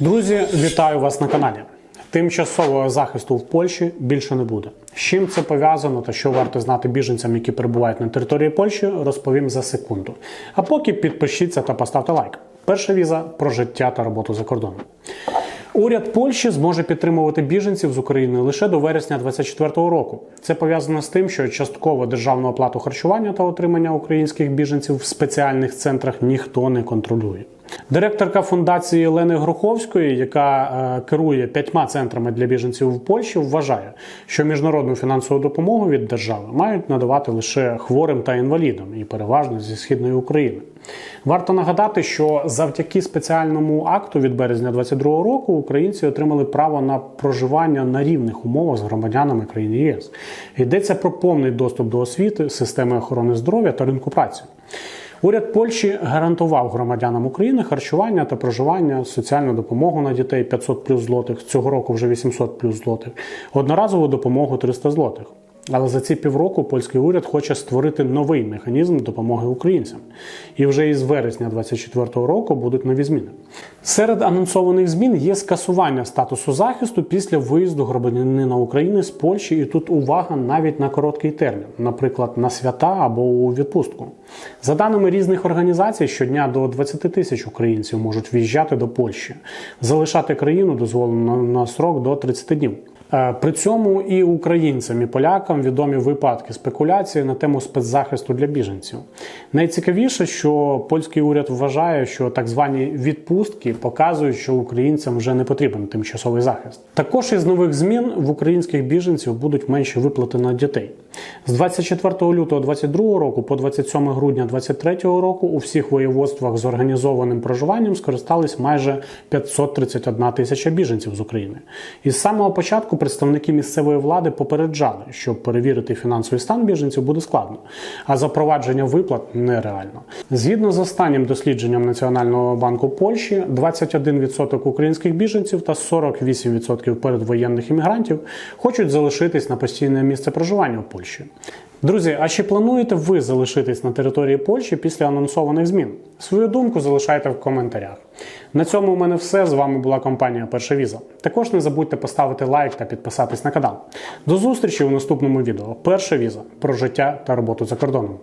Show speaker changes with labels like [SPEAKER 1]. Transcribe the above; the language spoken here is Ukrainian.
[SPEAKER 1] Друзі, вітаю вас на каналі. Тимчасового захисту в Польщі більше не буде. З чим це пов'язано та що варто знати біженцям, які перебувають на території Польщі, розповім за секунду. А поки підпишіться та поставте лайк. Перша віза про життя та роботу за кордоном. Уряд Польщі зможе підтримувати біженців з України лише до вересня 2024 року. Це пов'язано з тим, що частково державну оплату харчування та отримання українських біженців в спеціальних центрах ніхто не контролює. Директорка фундації Олени Гроховської, яка е, керує п'ятьма центрами для біженців в Польщі, вважає, що міжнародну фінансову допомогу від держави мають надавати лише хворим та інвалідам, і переважно зі східної України. Варто нагадати, що завдяки спеціальному акту від березня 2022 року українці отримали право на проживання на рівних умовах з громадянами країн ЄС. Йдеться про повний доступ до освіти, системи охорони здоров'я та ринку праці. Уряд Польщі гарантував громадянам України харчування та проживання, соціальну допомогу на дітей 500 плюс злотих, цього року вже 800 плюс злотих, одноразову допомогу 300 злотих. Але за ці півроку польський уряд хоче створити новий механізм допомоги українцям. І вже із вересня 2024 року будуть нові зміни. Серед анонсованих змін є скасування статусу захисту після виїзду громадянина України з Польщі, і тут увага навіть на короткий термін, наприклад, на свята або у відпустку. За даними різних організацій, щодня до 20 тисяч українців можуть в'їжджати до Польщі. Залишати країну дозволено на срок до 30 днів. Е, При цьому і українцям, і полякам відомі випадки спекуляції на тему спецзахисту для біженців. Найцікавіше, що польський уряд вважає, що так звані відпустки показують, що українцям вже не потрібен тимчасовий захист. Також із нових змін в українських біженців будуть менші виплати на дітей. З 24 лютого 2022 року по 27 грудня 2023 року у всіх воєводствах з організованим проживанням скористались майже 531 тисяча біженців з України. І з самого початку представники місцевої влади попереджали, що перевірити фінансовий стан біженців буде складно, а запровадження виплат нереально. Згідно з останнім дослідженням Національного банку Польщі, 21% українських біженців та 48% передвоєнних іммігрантів хочуть залишитись на постійне місце проживання в Польщі. Друзі, а чи плануєте ви залишитись на території Польщі після анонсованих змін? Свою думку залишайте в коментарях. На цьому у мене все. З вами була компанія Перша Віза. Також не забудьте поставити лайк та підписатись на канал. До зустрічі у наступному відео. Перша віза про життя та роботу за кордоном.